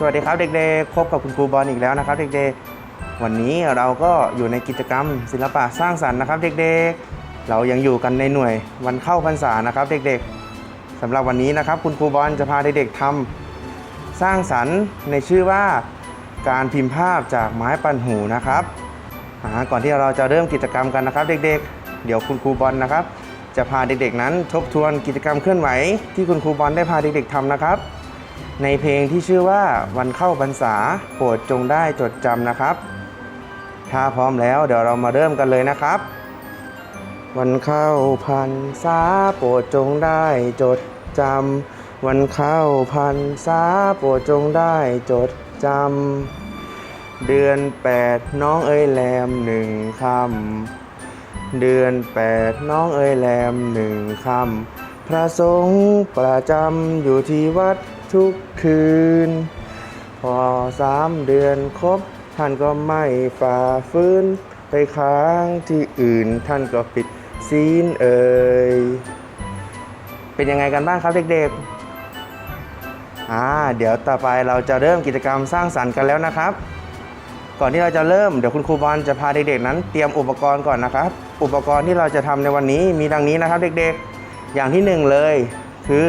สวัสดีครับเด็กๆ พบกับคุณครูบอลอีกแล้วนะครับเด็กๆ วันนี้เราก็อยู่ในกิจกรรมศิลปะสร้างสรรค์นะครับเด็กๆ เรายังอยู่กันในหน่วยวันเข้าพรรษานะครับเด็กๆสำหรับวันนี้นะครับ คุณครูบอลจะพาเด็กๆทำสร้างสรรค์ในชื่อว่าการพิมพ์ภาพจากไม้ปันหูนะครับก่อนที่เราจะเริ่มกิจกรรมกันนะครับ เด็กๆ เดี๋ยวคุณครูบอลนะครับ จะพาเด็กๆนั้นทบทวนกิจกรรมเคลื่อนไหวที่คุณครูบอลได้พาเด็กๆทำนะครับ ในเพลงที่ชื่อว่าวันเข้าพรรษาโปรดจงได้จดจำนะครับ ถ้าพร้อมแล้วเดี๋ยวเรามาเริ่มกันเลยนะครับ วันเข้าพรรษาโปรดจงได้จดจำวันเข้าพรรษาโปรดจงได้จดจำเดือนแปดน้องเอ้ยแรมหนึ่งคำเดือนแปดน้องเอ้ยแรมหนึ่งคำพระสงฆ์ประจำอยู่ที่วัดทุกคืน พอสามเดือนครบท่านก็ไม่ฝ่าฟื้นไปค้างที่อื่นท่านก็ปิด ศีลเอ่ยเป็นยังไงกันบ้างครับเด็กๆอ่าเดี๋ยวต่อไปเราจะเริ่มกิจกรรมสร้างสรรค์กันแล้วนะครับ ก่อนที่เราจะเริ่มเดี๋ยวคุณครูบอลจะพาเด็กๆนั้น เตรียมอุปกรณ์ก่อนนะครับ อุปกรณ์ที่เราจะทำในวันนี้มีดังนี้นะครับเด็กๆ อย่างที่หนึ่งเลย คือ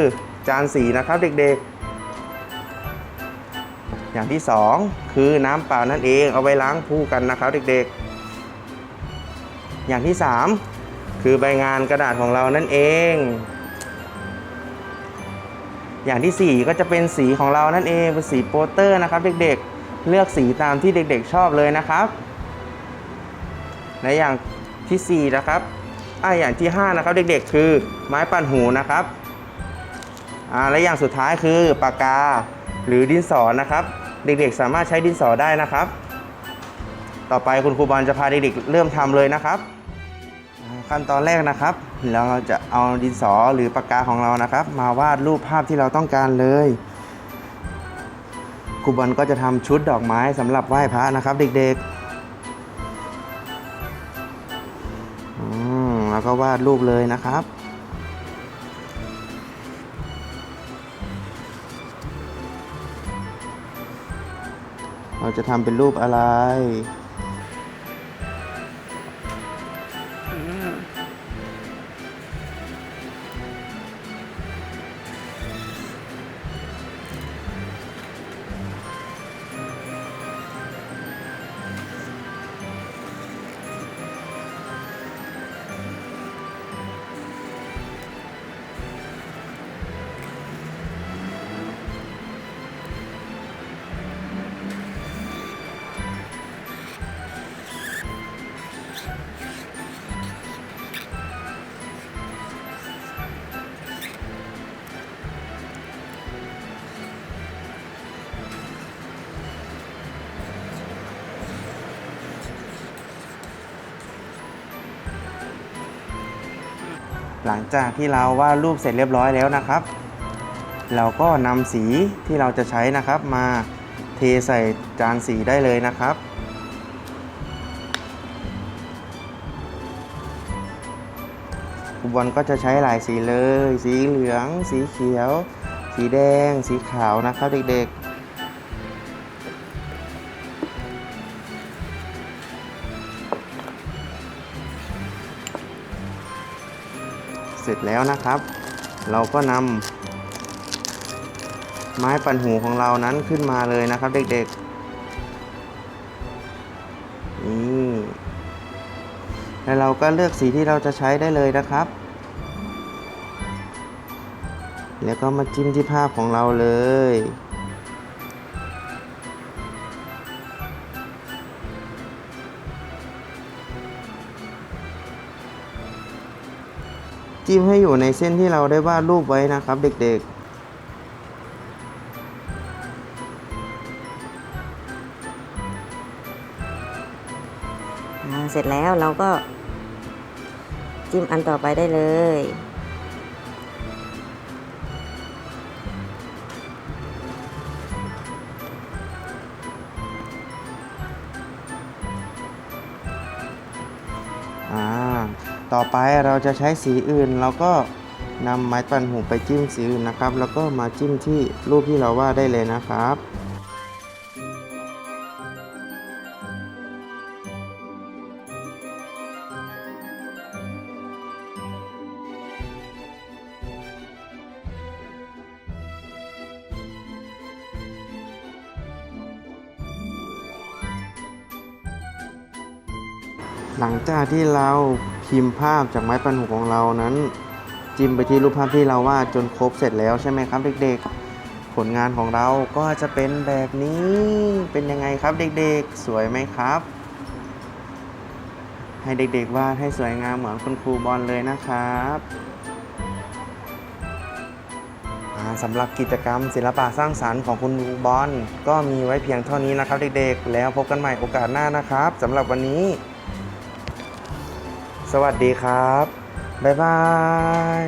จานสีนะครับเด็กๆอย่างที่สองคือน้ำเปล่านั่นเองเอาไว้ล้างผู้กันนะครับเด็กๆ อย่างที่สาม คือใบงานกระดาษของเรานั่นเอง อย่างที่สี่ก็จะเป็นสีของเรานั่นเองเป็นสีโปสเตอร์นะครับเด็กๆเลือกสีตามที่เด็กๆชอบเลยนะครับและอย่างที่สี่นะครับอ่าอย่างที่ห้านะครับเด็กๆ คือไม้ปั่นหูนะครับอ่าและอย่างสุดท้ายคือปากกาหรือดินสอนะครับ เด็กๆ สามารถใช้ดินสอได้นะครับ ต่อไปคุณครูบอลจะพาเด็กๆ เริ่มทำเลยนะครับ ขั้นตอนแรกนะครับ เราจะเอาดินสอหรือปากกาของเรานะครับ มาวาดรูปภาพที่เราต้องการเลยครูบอลก็จะทำชุดดอกไม้สำหรับไหว้พระนะครับ เด็กๆอแล้วก็วาดรูปเลยนะครับเราจะทำเป็นรูปอะไร หลังจากที่เราวาดรูปเสร็จเรียบร้อยแล้วนะครับ เราก็นำสีที่เราจะใช้นะครับมาเทใส่จานสีได้เลยนะครับอุณบอลก็จะใช้หลายสีเลย สีเหลือง สีเขียว สีแดง สีขาวนะครับเด็กๆ เสร็จแล้วนะครับ เราก็นำไม้ปั่นหูของเรานั้นขึ้นมาเลยนะครับเด็กๆนี่แล้วเราก็เลือกสีที่เราจะใช้ได้เลยนะครับ แล้วก็มาจิ้มที่ภาพของเราเลย จิ้มให้อยู่ในเส้นที่เราได้วาดรูปไว้นะครับ เด็ก ๆเสร็จแล้วเราก็จิ้มอันต่อไปได้เลย อ่า ต่อไปเราจะใช้สีอื่นเราก็นำไม้ปั่นหูไปจิ้มสีอื่นนะครับ แล้วก็มาจิ้มที่รูปที่เราวาดได้เลยนะครับหลังจากที่เรา พิมพ์ภาพจากไม้ปันหูของเรานั้น จิ้มไปที่รูปภาพที่เราวาดจนครบเสร็จแล้วใช่ไหมครับเด็กๆ ผลงานของเราก็จะเป็นแบบนี้เป็นยังไงครับเด็กๆ สวยไหมครับ ให้เด็กๆวาดให้สวยงามเหมือนคุณครูบอลเลยนะครับสำหรับกิจกรรมศิลปะสร้างสรรค์ของคุณครูบอลก็มีไว้เพียงเท่านี้นะครับเด็กๆ แล้วพบกันใหม่โอกาสหน้านะครับสำหรับวันนี้ สวัสดีครับ บ๊ายบาย